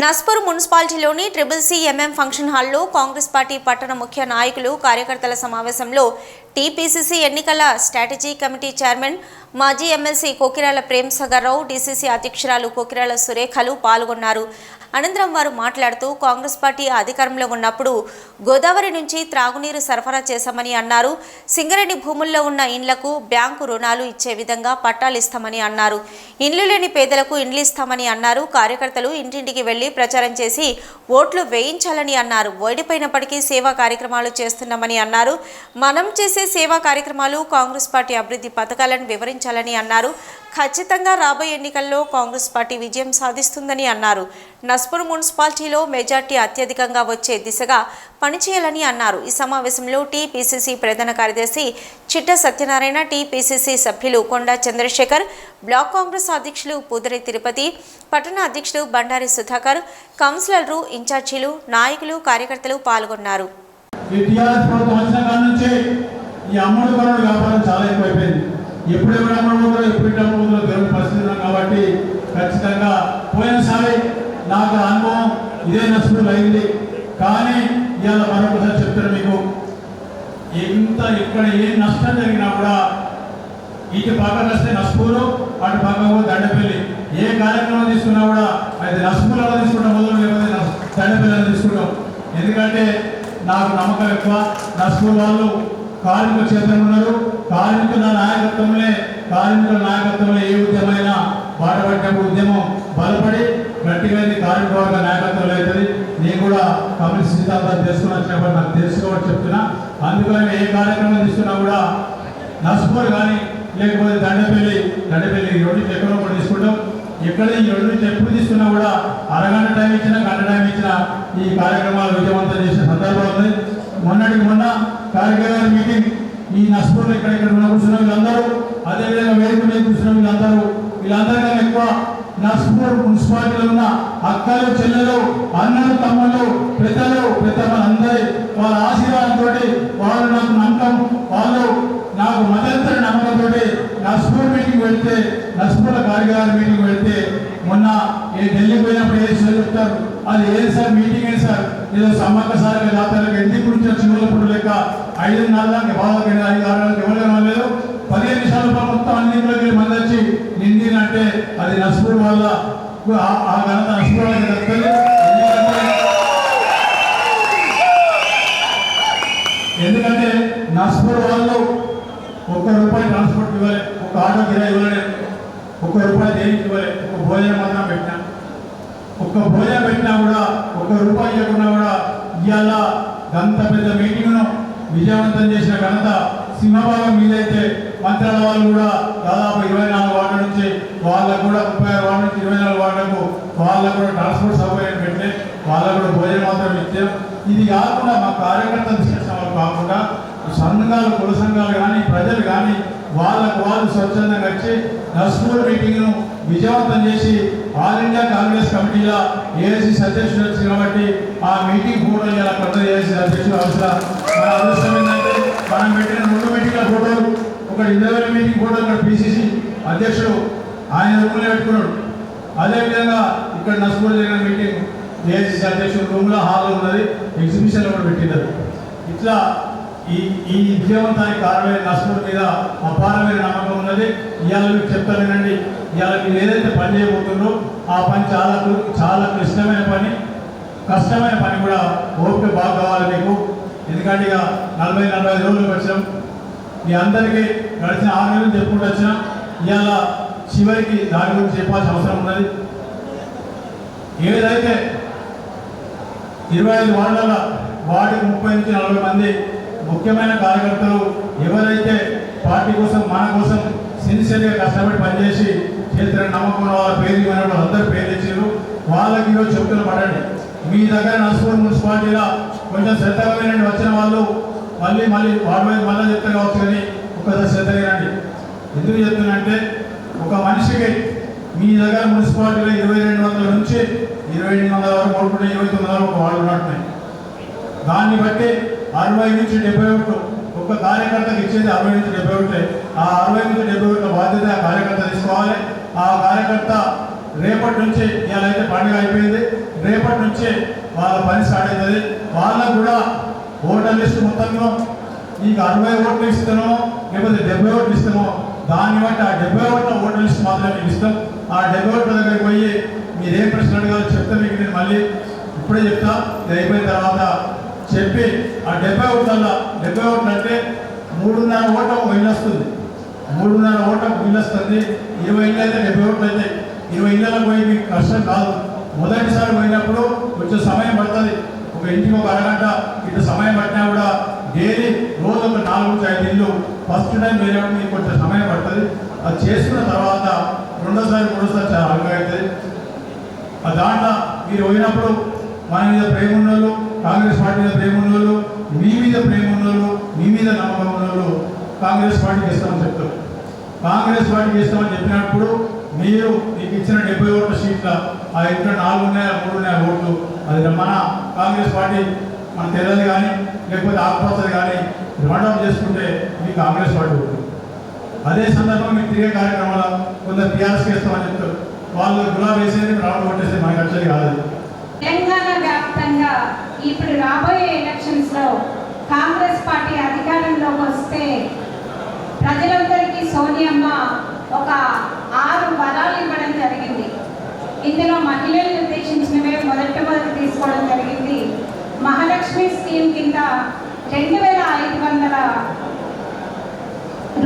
నస్పూర్ మున్సిపాలిటీలోని triple C MM function హాల్లో Congress party పట్టణ ముఖ్య నాయకులు కార్యకర్తల సమావేశంలో టీపీసీసీ ఎన్నికల స్ట్రాటజీ కమిటీ చైర్మన్ మాజీ ఎమ్మెల్సీ కోకిరాల ప్రేమ్ సగర్రావు డీసీసీ అధ్యక్షురాలు కోకిరాల సురేఖలు పాల్గొన్నారు. అనంతరం వారు మాట్లాడుతూ కాంగ్రెస్ పార్టీ అధికారంలో ఉన్నప్పుడు గోదావరి నుంచి త్రాగునీరు సరఫరా చేశామని అన్నారు. సింగరేణి భూముల్లో ఉన్న ఇండ్లకు బ్యాంకు రుణాలు ఇచ్చే విధంగా పట్టాలు ఇస్తామని అన్నారు. ఇండ్లు లేని పేదలకు ఇండ్లు ఇస్తామని అన్నారు. కార్యకర్తలు ఇంటింటికి వెళ్ళి ప్రచారం చేసి ఓట్లు వేయించాలని అన్నారు. ఓడిపోయినప్పటికీ సేవా కార్యక్రమాలు చేస్తున్నామని అన్నారు. మనం చేసే సేవా కార్యక్రమాలు కాంగ్రెస్ పార్టీ అభివృద్ధి పథకాలను వివరించాలని అన్నారు. ఖచ్చితంగా రాబోయే ఎన్నికల్లో కాంగ్రెస్ పార్టీ విజయం సాధిస్తుందని అన్నారు. నస్పూర్ మున్సిపాలిటీలో మెజార్టీ అత్యధికంగా వచ్చే దిశగా పనిచేయాలని అన్నారు. ఈ సమావేశంలో టీపీసీసీ ప్రధాన కార్యదర్శి చిట్ట సత్యనారాయణ టీపీసీసీ సభ్యులు కొండా చంద్రశేఖర్ బ్లాక్ కాంగ్రెస్ అధ్యక్షులు పూదరి తిరుపతి పట్టణ అధ్యక్షులు బండారి సుధాకర్ కౌన్సిలర్లు ఇన్ఛార్జీలు నాయకులు కార్యకర్తలు పాల్గొన్నారు. ఈ అమ్మడు వ్యాపారం చాలా ఎక్కువైపోయింది. ఎప్పుడు ఎవరు అమ్మడుతుందో ఎప్పుడు ఇటు అమ్ముతుందో తెలియని పరిస్థితి ఉన్నాం కాబట్టి ఖచ్చితంగా పోయినసారి నాకు అనుభవం ఇదే నష్టం అయింది కానీ ఇవాళ మరొకసారి చెప్తాను మీకు ఎంత ఇక్కడ ఏ నష్టం జరిగినా కూడా ఇటు పక్కన వస్తే నస్పూరు అటు పక్కకు దండపల్లి. ఏ కార్యక్రమం తీసుకున్నా కూడా అది నస్పూర్లో తీసుకుంటాం మొదలు లేకపోతే దండపల్లిలో తీసుకుంటాం. ఎందుకంటే నాకు నమ్మకం ఎక్కువ. నస్పూర్ వాళ్ళు కార్మిక క్షేత్రం ఉన్నారు. కార్మికుల నాయకత్వంలో కార్మికుల నాయకత్వంలో ఏ ఉద్యమైనా బాటపడేటప్పుడు ఉద్యమం బలపడి గట్టిగా ఇది కార్మిక వర్గ నాయకత్వంలో అవుతుంది. నేను కూడా కమ్యూనిస్ట్ సిద్ధాంతాలు తెలుసుకుని నాకు తెలుసుకోవడం చెప్తున్నా. అందుకని ఏ కార్యక్రమం తీసుకున్నా కూడా నస్పూర్ కానీ లేకపోతే దండపల్లి దండపల్లి ఈ రెండు ఎక్కడో కూడా తీసుకుంటాం. ఎక్కడ ఈ రెండు చెప్పులు తీసుకున్నా కూడా అరగంట టైం ఇచ్చినా గంట టైం ఇచ్చినా ఈ కార్యక్రమాలు విజయవంతం చేసిన సందర్భం ఉంది. మొన్నటికి మొన్న కార్యక్రమాల మీటింగ్ ఈ నస్పూర్లో ఇక్కడ ఇక్కడ ఉన్న కూర్చున్నాం వీళ్ళందరూ అదేవిధంగా వేదిక మీద కూర్చున్న వీళ్ళందరూ వీళ్ళందరికన్నా ఎక్కువ నస్పూర్ మున్సిపాలిటీలో ఉన్న అక్కలు చెల్లెలు అన్నలు తమ్ముళ్ళు పెద్దలు పెద్దమ్మలందరి వాళ్ళ ఆశీర్వాదంతో వాళ్ళు నాకు నమ్మకం వాళ్ళు నాకు మద్దతు నమ్మకంతో నస్పూర్ మీటింగ్ వెళ్తే నస్పూర్ల మీటింగ్ పెడితే మొన్న ఏ ఢిల్లీ పోయినప్పుడు ఏ సార్ చెప్తారు? అది ఏది సార్? మీటింగ్ ఏంటి సార్? ఏదో సమ్మక్క సార్ జాతరలకు ఎందుకు గురించి వచ్చినప్పుడు లెక్క ఐదు నాలుగు బాధకి ఐదు ఆరు నెలలకు ఎవరు లేదు పదిహేను నిమిషాల లోపల మొత్తం అన్ని వెళ్ళి మంది వచ్చి నిందినంటే అది నస్పూర్ వల్ల ఆ- ఘనత నస్పూర్ వాళ్ళకి ఎందుకంటే ఎందుకంటే నస్పూర్ వాళ్ళు ఒక్క రూపాయి ట్రాన్స్పోర్ట్ ఇవ్వాలి ఒక ఆటో కిరా ఇవ్వలే. ఒక్క రూపాయి దేనికి ఇవ్వలే ఒక భోజనం మాత్రం పెట్టినా. ఒక్క భోజనం పెట్టినా కూడా ఒక్క రూపాయి ఇవ్వకుండా కూడా ఇవాళ గంత పెద్ద మీటింగ్ను విజయవంతం చేసిన ఘనత సింహభాగం మీదైతే మంత్రాల వాళ్ళు కూడా దాదాపు ఇరవై నాలుగు వార్డుల నుంచి వాళ్ళకు కూడా ముప్పై ఆరు వార్డు నుంచి ఇరవై నాలుగు వార్డులకు వాళ్ళకు కూడా ట్రాన్స్పోర్ట్ సౌకర్యం పెట్టే వాళ్ళకు కూడా భోజనం మాత్రం ఇచ్చాం ఇది కాకుండా మా కార్యకర్తలు చేసిన వాళ్ళు కాకుండా సంఘాలు కుల సంఘాలు కానీ ప్రజలు కానీ వాళ్ళకు వాళ్ళు స్వచ్ఛందంగా వచ్చి నస్పూర్ మీటింగ్ను విజయవంతం చేసి ఆల్ ఇండియా కాంగ్రెస్ కమిటీలో ఏఐసి అధ్యక్షుడు వచ్చింది కాబట్టి ఆ మీటింగ్ ఫోటో ఇలా కొత్త ఏఐసి అధ్యక్షుడు అవసరం. మన అదృష్టం ఏంటంటే మనం పెట్టిన రెండు మీటింగ్ల ఫోటోలు ఒక ఇరవై మీటింగ్ ఫోటో ఇక్కడ పిసిసి అధ్యక్షుడు ఆయన రూమ్లో పెట్టుకున్నాడు. అదేవిధంగా ఇక్కడ నస్పూర్ జరిగిన మీటింగ్ ఏఐసి అధ్యక్షుడు రూమ్లో హాల్లో ఉన్నది ఎగ్జిబిషన్లో కూడా పెట్టినారు ఇట్లా ఈ ఈ విజయవంతానికి కారణమైన నష్టం మీద అపారమైన నమ్మకం ఉన్నది. ఇవాళ మీకు చెప్తానండి ఇవాళ మీరు ఏదైతే పని చేయబోతుందో ఆ పని చాలా చాలా క్లిష్టమైన పని. కష్టమైన పని కూడా ఓపిక బాగా కావాలి మీకు. ఎందుకంటే ఇక నలభై నలభై ఐదు రోజులకు వచ్చాం మీ అందరికీ గడిచిన ఆరు నెలలు చెప్పుకుంటూ వచ్చినాం ఇవాళ చివరికి దాని గురించి చెప్పాల్సిన అవసరం ఉన్నది. ఏదైతే ఇరవై ఐదు వార్డుల వార్డుకి ముప్పై నుంచి నలభై మంది ముఖ్యమైన కార్యకర్తలు ఎవరైతే పార్టీ కోసం మన కోసం సిన్సియర్గా కష్టపడి పనిచేసి చేతుల నమ్మకం వాళ్ళ పేరు ఇవ్వని అందరూ పేరు ఇచ్చారు వాళ్ళకి ఈరోజు చెప్తున్న పడండి మీ దగ్గర నర్సపూర్ మున్సిపాలిటీలో కొంచెం శ్రద్ధగా వచ్చిన వాళ్ళు మళ్ళీ మళ్ళీ వార్డు మీద మళ్ళీ చెప్తే కావచ్చు కానీ ఒక్కసారి శ్రద్ధగా వినండి. ఎందుకు చెప్తున్నంటే ఒక మనిషికి మీ దగ్గర మున్సిపాలిటీలో ఇరవై రెండు వందల నుంచి ఇరవై ఎనిమిది వందల వరకు కోరుకుంటే ఇరవై తొమ్మిది వరకు వాళ్ళు ఉన్నట్టున్నాయి దాన్ని బట్టి అరవై నుంచి డెబ్బై ఒకటి ఒక కార్యకర్తకి ఇచ్చేది అరవై నుంచి డెబ్బై ఒకటి. ఆ అరవై నుంచి డెబ్బై ఒకటి బాధ్యత ఆ కార్యకర్త తీసుకోవాలి. ఆ కార్యకర్త రేపటి నుంచి ఇలా అయితే పండుగ అయిపోయింది. రేపటి నుంచే వాళ్ళ పని స్టార్ట్ అవుతుంది. వాళ్ళకు కూడా ఓటర్ లిస్ట్ మొత్తంలో నీకు అరవై ఓట్లు ఇస్తానో లేకపోతే డెబ్బై ఓట్లు ఇస్తామో దాన్ని బట్టి ఆ డెబ్బై ఓట్ల ఓటర్ లిస్ట్ మాత్రమే మీకు ఇస్తాం. ఆ డెబ్బై ఓట్ల దగ్గరికి పోయి మీరు ఏ ప్రశ్న అడగాలో చెప్తే మీకు నేను మళ్ళీ ఇప్పుడే చెప్తా. ఇది అయిపోయిన తర్వాత చెప్పి ఆ డెబ్బై ఓట్ల డెబ్బై ఓట్లు అంటే మూడున్నర ఓటం వెళ్ళి వస్తుంది మూడున్నర ఓటం బిల్లు వస్తుంది ఇరవై ఇళ్ళు అయితే డెబ్బై ఓట్లు అయితే ఇరవై ఇళ్ళలో పోయి మీకు కష్టం కాదు. మొదటిసారి పోయినప్పుడు కొంచెం సమయం పడుతుంది. ఒక ఇంటికి ఒక అరగంట ఇటు సమయం పట్టినా కూడా డైలీ రోజు ఒక నాలుగు నుంచి ఐదు ఇల్లు ఫస్ట్ టైం వెళ్ళినప్పుడు మీకు కొంచెం సమయం పడుతుంది. అది చేసుకున్న తర్వాత రెండోసారి మూడోసారి చాలా అలగా అవుతుంది. ఆ దాంట్లో మీరు పోయినప్పుడు మన మీద ప్రేమ ఉన్నోళ్ళు కాంగ్రెస్ పార్టీ మీద ప్రేమ ఉన్నోళ్ళు మీ మీద ప్రేమ ఉన్నోళ్ళు మీ మీద నమ్మకం ఉన్నోళ్ళు కాంగ్రెస్ పార్టీకి ఇస్తామని చెప్తారు. కాంగ్రెస్ పార్టీకి ఇస్తామని చెప్పినప్పుడు మీరు మీకు ఇచ్చిన డెబ్బై ఓట్ల సీట్ల ఆ ఇంట్లో నాలుగు ఉన్నాయా మూడు ఉన్నాయా ఓట్లు? అది మన కాంగ్రెస్ పార్టీ మన తెల్లది కానీ లేకపోతే ఆకుపచ్చది కానీ రౌండప్ చేసుకుంటే మీ కాంగ్రెస్ పార్టీ ఓట్లు అదే సందర్భంగా మీకు తిరిగే కార్యక్రమాలు కొందరు టీఆర్ఎస్కి ఇస్తామని చెప్తారు. వాళ్ళు గులాబీ వేసేది రావడం కొట్టేసి మనకి వచ్చేది కాదు. తెలంగాణ వ్యాప్తంగా ఇప్పుడు రాబోయే ఎలక్షన్స్లో కాంగ్రెస్ పార్టీ అధికారంలోకి వస్తే ప్రజలందరికీ సోనియమ్మ ఒక ఆరు వరాలు ఇవ్వడం జరిగింది. ఇందులో మహిళలను ఉద్దేశించినవే మొదటి మొదటి తీసుకోవడం జరిగింది. మహాలక్ష్మి స్కీమ్ కింద రెండు వేల ఐదు వందల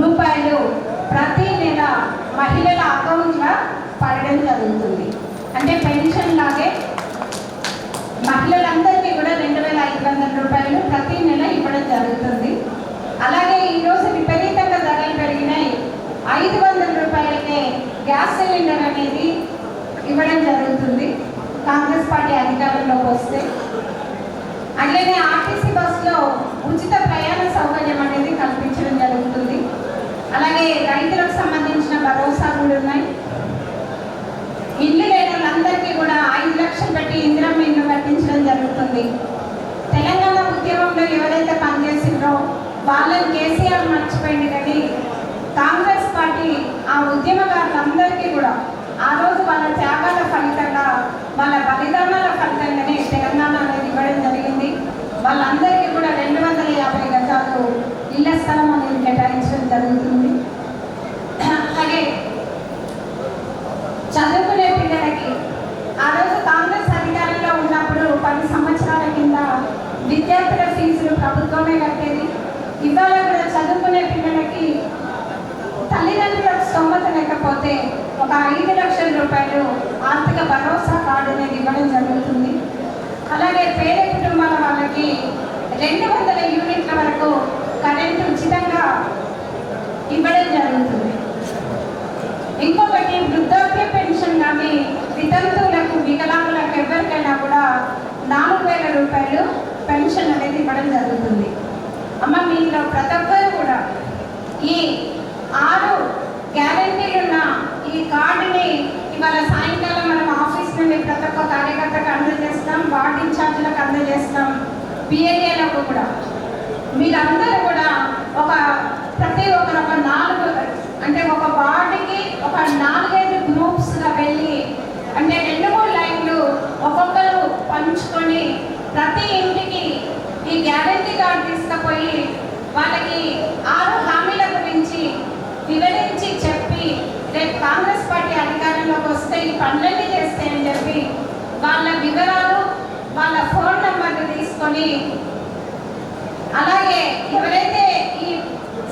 రూపాయలు ప్రతి నెల మహిళల అకౌంట్లో పడడం జరుగుతుంది. అంటే పెన్షన్ లాగే మహిళలందరికీ వందల రూపాయలు ప్రతి నెల ఇవ్వడం జరుగుతుంది. అలాగే ఈరోజు విపరీతంగా ధరలు పెరిగినాయి. ఐదు వందల రూపాయలకే గ్యాస్ సిలిండర్ అనేది ఇవ్వడం జరుగుతుంది. కాంగ్రెస్ పార్టీ అధికారంలోకి వస్తే. అట్లనే ఆర్టీసీ బస్సులో ఉచిత ప్రయాణ సౌకర్యం అనేది కల్పించడం జరుగుతుంది. అలాగే రైతులకు సంబంధించిన భరోసా కూడా ఉన్నాయి. ఇల్లు లేని వాళ్ళందరికీ కూడా ఐదు లక్షలు పెట్టి ఇందిరమ్మ ఇల్లు కట్టించడం జరుగుతుంది. ఉద్యమంలో ఎవరైతే పనిచేసిండ్రో వాళ్ళని కేసీఆర్ మర్చిపోయింది కానీ కాంగ్రెస్ పార్టీ ఆ ఉద్యమకారులందరికీ కూడా ఆ రోజు వాళ్ళ త్యాగాల ఫలితంగా వాళ్ళ బలిదానాల ఫలితంగానే తెలంగాణ అనేది ఇవ్వడం జరిగింది. వాళ్ళందరికీ కూడా రెండు వందల యాభై గజాలు ఇళ్ళ స్థలం అనేది కేటాయించడం జరుగుతుంది అలాగే చదువుకునే పిల్లలకి ఆ రోజు కాంగ్రెస్ అధికారంలో ఉన్నప్పుడు పది సంవత్సరాల కింద విద్యార్థుల ఫీజులు ప్రభుత్వమే కట్టేది ఇవాళ కూడా చదువుకునే పిల్లలకి తల్లిదండ్రులకు స్తోమత లేకపోతే ఒక ఐదు లక్షల రూపాయలు ఆర్థిక భరోసా కార్డు అనేది ఇవ్వడం జరుగుతుంది. అలాగే పేద కుటుంబాల వాళ్ళకి రెండు వందల యూనిట్ల వరకు కరెంటు ఉచితంగా ఇవ్వడం జరుగుతుంది. ఇంకొకటి వృద్ధాప్య పెన్షన్ కానీ వితంతువులకు వికలాంగులకు ఎవరికైనా కూడా నాలుగు వేల రూపాయలు పెన్షన్ అనేది ఇవ్వడం జరుగుతుంది. అమ్మ మీలో ప్రతి ఒక్కరు కూడా ఈ ఆరు గ్యారంటీలున్న ఈ కార్డుని ఇవాళ సాయంకాలం మనం ఆఫీస్ నుండి ప్రతి ఒక్క కార్యకర్తకు అందజేస్తాం వార్డు ఇన్ఛార్జీలకు అందజేస్తాం పిఎల్ఏలకు కూడా. మీరందరూ కూడా ఒక ప్రతి ఒక్కరు ఒక నాలుగు అంటే ఒక వార్డుకి ఒక నాలుగైదు గ్రూప్స్గా వెళ్ళి అంటే రెండు మూడు లైన్లు ఒక్కొక్కరు పంచుకొని ప్రతి ఇంటికి ఈ గ్యారంటీ కార్డు తీసుకుపోయి వాళ్ళకి ఆరు హామీల గురించి వివరించి చెప్పి రేపు కాంగ్రెస్ పార్టీ అధికారంలోకి వస్తే ఈ పనులన్నీ చేస్తే అని చెప్పి వాళ్ళ వివరాలు వాళ్ళ ఫోన్ నెంబర్లు తీసుకొని అలాగే ఎవరైతే ఈ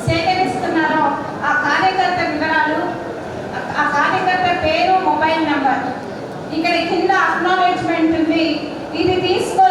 సేకరిస్తున్నారో ఆ కార్యకర్త వివరాలు ఆ- ఆ కార్యకర్త పేరు మొబైల్ నంబర్ ఇక్కడ కింద అక్నాలెడ్జ్మెంట్ ఉంది. ఇది తీసుకొని